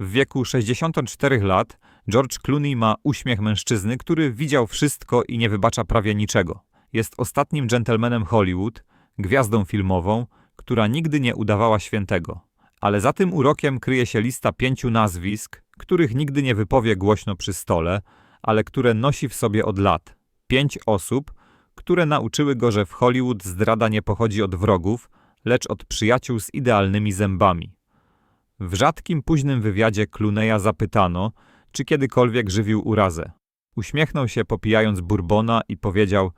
W wieku 64 lat George Clooney ma uśmiech mężczyzny, który widział wszystko i nie wybacza prawie niczego. Jest ostatnim dżentelmenem Hollywood, gwiazdą filmową, która nigdy nie udawała świętego. Ale za tym urokiem kryje się lista pięciu nazwisk, których nigdy nie wypowie głośno przy stole, ale które nosi w sobie od lat. Pięć osób, które nauczyły go, że w Hollywood zdrada nie pochodzi od wrogów, lecz od przyjaciół z idealnymi zębami. W rzadkim, późnym wywiadzie Cluneya zapytano, czy kiedykolwiek żywił urazę. Uśmiechnął się popijając bourbona i powiedział: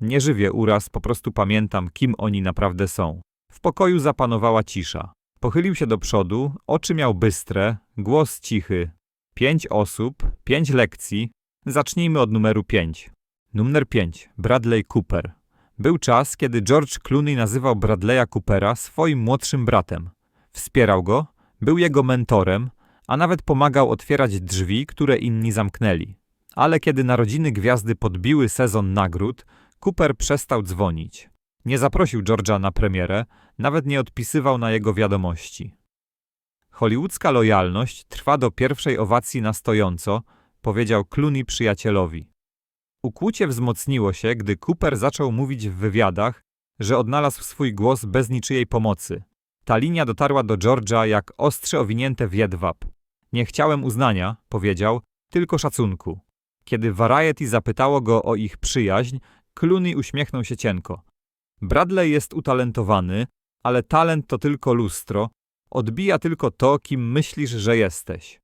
Nie żywię uraz, po prostu pamiętam, kim oni naprawdę są. W pokoju zapanowała cisza. Pochylił się do przodu, oczy miał bystre, głos cichy. Pięć osób, pięć lekcji. Zacznijmy od numeru pięć. Numer pięć. Bradley Cooper. Był czas, kiedy George Clooney nazywał Bradley'a Coopera swoim młodszym bratem. Wspierał go, był jego mentorem, a nawet pomagał otwierać drzwi, które inni zamknęli. Ale kiedy narodziny gwiazdy podbiły sezon nagród, Cooper przestał dzwonić. Nie zaprosił George'a na premierę, nawet nie odpisywał na jego wiadomości. Hollywoodzka lojalność trwa do pierwszej owacji na stojąco, powiedział Clooney przyjacielowi. Ukłucie wzmocniło się, gdy Cooper zaczął mówić w wywiadach, że odnalazł swój głos bez niczyjej pomocy. Ta linia dotarła do George'a jak ostrze owinięte w jedwab. Nie chciałem uznania, powiedział, tylko szacunku. Kiedy Variety zapytało go o ich przyjaźń, Clooney uśmiechnął się cienko. Bradley jest utalentowany, ale talent to tylko lustro, odbija tylko to, kim myślisz, że jesteś.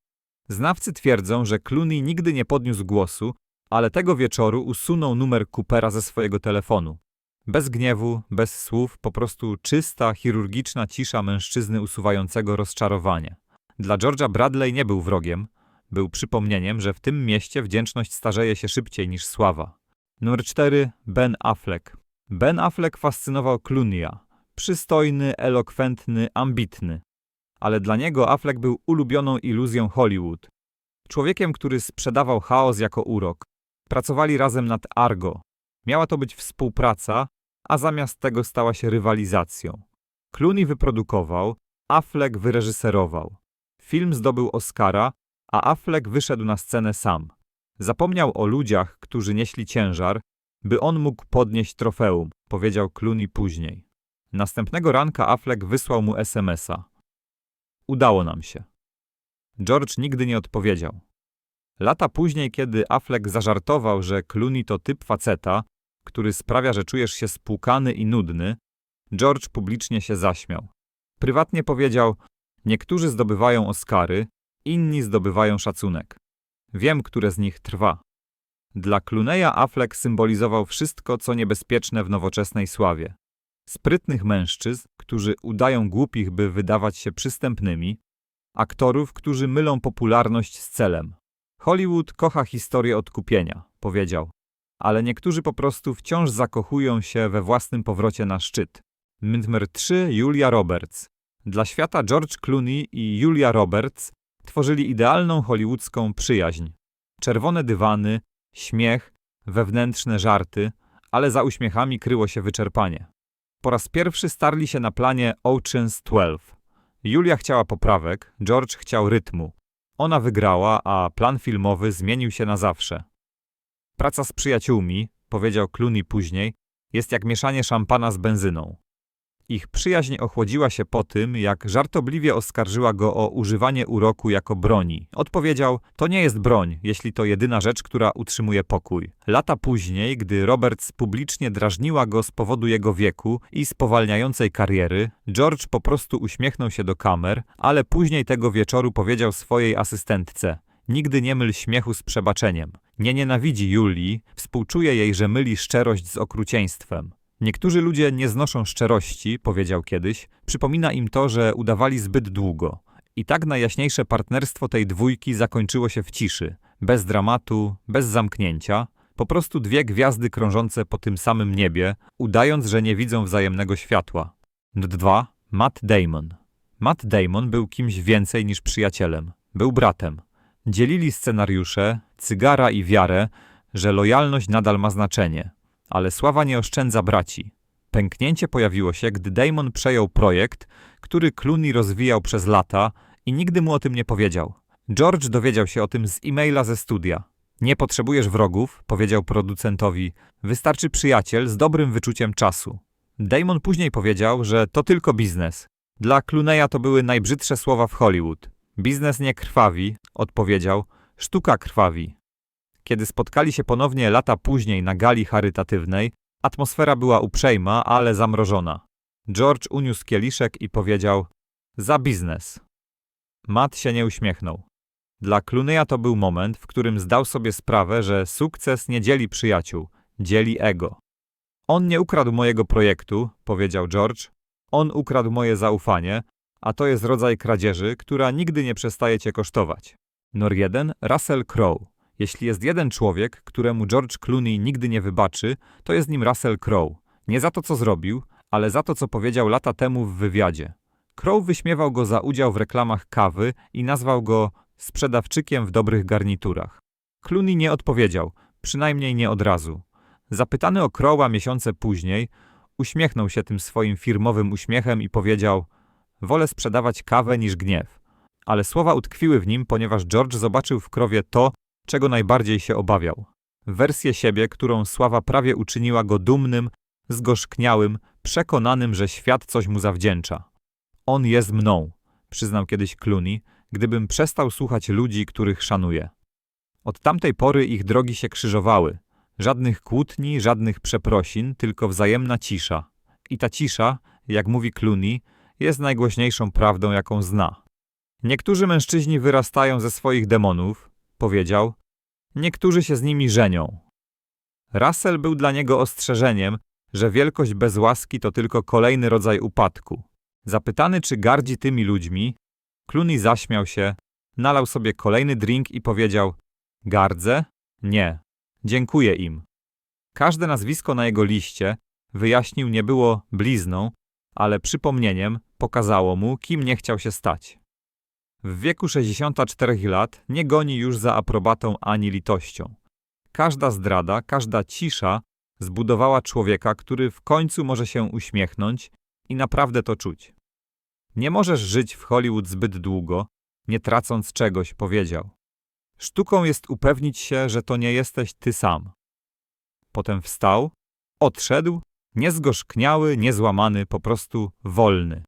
Znawcy twierdzą, że Clooney nigdy nie podniósł głosu, ale tego wieczoru usunął numer Coopera ze swojego telefonu. Bez gniewu, bez słów, po prostu czysta, chirurgiczna cisza mężczyzny usuwającego rozczarowanie. Dla George'a Bradley nie był wrogiem, był przypomnieniem, że w tym mieście wdzięczność starzeje się szybciej niż sława. Numer 4. Ben Affleck. Ben Affleck fascynował Clooney'a. Przystojny, elokwentny, ambitny. Ale dla niego Affleck był ulubioną iluzją Hollywood. Człowiekiem, który sprzedawał chaos jako urok. Pracowali razem nad Argo. Miała to być współpraca, a zamiast tego stała się rywalizacją. Clooney wyprodukował, Affleck wyreżyserował. Film zdobył Oscara, a Affleck wyszedł na scenę sam. Zapomniał o ludziach, którzy nieśli ciężar, by on mógł podnieść trofeum, powiedział Clooney później. Następnego ranka Affleck wysłał mu SMS-a. Udało nam się. George nigdy nie odpowiedział. Lata później, kiedy Affleck zażartował, że Clooney to typ faceta, który sprawia, że czujesz się spłukany i nudny, George publicznie się zaśmiał. Prywatnie powiedział: Niektórzy zdobywają Oscary, inni zdobywają szacunek. Wiem, które z nich trwa. Dla Clooney'a Affleck symbolizował wszystko, co niebezpieczne w nowoczesnej sławie. Sprytnych mężczyzn, którzy udają głupich, by wydawać się przystępnymi, aktorów, którzy mylą popularność z celem. Hollywood kocha historię odkupienia, powiedział, ale niektórzy po prostu wciąż zakochują się we własnym powrocie na szczyt. Numer 3 Julia Roberts. Dla świata George Clooney i Julia Roberts tworzyli idealną hollywoodzką przyjaźń. Czerwone dywany, śmiech, wewnętrzne żarty, ale za uśmiechami kryło się wyczerpanie. Po raz pierwszy starli się na planie Ocean's 12. Julia chciała poprawek, George chciał rytmu. Ona wygrała, a plan filmowy zmienił się na zawsze. Praca z przyjaciółmi, powiedział Clooney później, jest jak mieszanie szampana z benzyną. Ich przyjaźń ochłodziła się po tym, jak żartobliwie oskarżyła go o używanie uroku jako broni. Odpowiedział: To nie jest broń, jeśli to jedyna rzecz, która utrzymuje pokój. Lata później, gdy Roberts publicznie drażniła go z powodu jego wieku i spowalniającej kariery, George po prostu uśmiechnął się do kamer, ale później tego wieczoru powiedział swojej asystentce: Nigdy nie myl śmiechu z przebaczeniem. Nie nienawidzi Julii, współczuje jej, że myli szczerość z okrucieństwem. Niektórzy ludzie nie znoszą szczerości, powiedział kiedyś, przypomina im to, że udawali zbyt długo. I tak najjaśniejsze partnerstwo tej dwójki zakończyło się w ciszy, bez dramatu, bez zamknięcia, po prostu dwie gwiazdy krążące po tym samym niebie, udając, że nie widzą wzajemnego światła. 2. Matt Damon. Matt Damon był kimś więcej niż przyjacielem. Był bratem. Dzielili scenariusze, cygara i wiarę, że lojalność nadal ma znaczenie. Ale sława nie oszczędza braci. Pęknięcie pojawiło się, gdy Damon przejął projekt, który Clooney rozwijał przez lata i nigdy mu o tym nie powiedział. George dowiedział się o tym z e-maila ze studia. Nie potrzebujesz wrogów, powiedział producentowi, wystarczy przyjaciel z dobrym wyczuciem czasu. Damon później powiedział, że to tylko biznes. Dla Clooney'a to były najbrzydsze słowa w Hollywood. Biznes nie krwawi, odpowiedział, sztuka krwawi. Kiedy spotkali się ponownie lata później na gali charytatywnej, atmosfera była uprzejma, ale zamrożona. George uniósł kieliszek i powiedział: Za biznes. Matt się nie uśmiechnął. Dla Clooney'a to był moment, w którym zdał sobie sprawę, że sukces nie dzieli przyjaciół, dzieli ego. On nie ukradł mojego projektu, powiedział George. On ukradł moje zaufanie, a to jest rodzaj kradzieży, która nigdy nie przestaje cię kosztować. Nor 1 Russell Crowe. Jeśli jest jeden człowiek, któremu George Clooney nigdy nie wybaczy, to jest nim Russell Crowe. Nie za to, co zrobił, ale za to, co powiedział lata temu w wywiadzie. Crowe wyśmiewał go za udział w reklamach kawy i nazwał go sprzedawczykiem w dobrych garniturach. Clooney nie odpowiedział, przynajmniej nie od razu. Zapytany o Crowe'a miesiące później, uśmiechnął się tym swoim firmowym uśmiechem i powiedział: Wolę sprzedawać kawę niż gniew. Ale słowa utkwiły w nim, ponieważ George zobaczył w krowie to, czego najbardziej się obawiał. Wersję siebie, którą sława prawie uczyniła go dumnym, zgorzkniałym, przekonanym, że świat coś mu zawdzięcza. On jest mną, przyznał kiedyś Clooney, gdybym przestał słuchać ludzi, których szanuję. Od tamtej pory ich drogi się krzyżowały. Żadnych kłótni, żadnych przeprosin, tylko wzajemna cisza. I ta cisza, jak mówi Clooney, jest najgłośniejszą prawdą, jaką zna. Niektórzy mężczyźni wyrastają ze swoich demonów, powiedział, niektórzy się z nimi żenią. Russell był dla niego ostrzeżeniem, że wielkość bez łaski to tylko kolejny rodzaj upadku. Zapytany, czy gardzi tymi ludźmi, Clooney zaśmiał się, nalał sobie kolejny drink i powiedział: Gardzę? Nie. Dziękuję im. Każde nazwisko na jego liście, wyjaśnił, nie było blizną, ale przypomnieniem pokazało mu, kim nie chciał się stać. W wieku 64 lat nie goni już za aprobatą ani litością. Każda zdrada, każda cisza zbudowała człowieka, który w końcu może się uśmiechnąć i naprawdę to czuć. Nie możesz żyć w Hollywood zbyt długo, nie tracąc czegoś, powiedział. Sztuką jest upewnić się, że to nie jesteś ty sam. Potem wstał, odszedł, niezgorzkniały, niezłamany, po prostu wolny.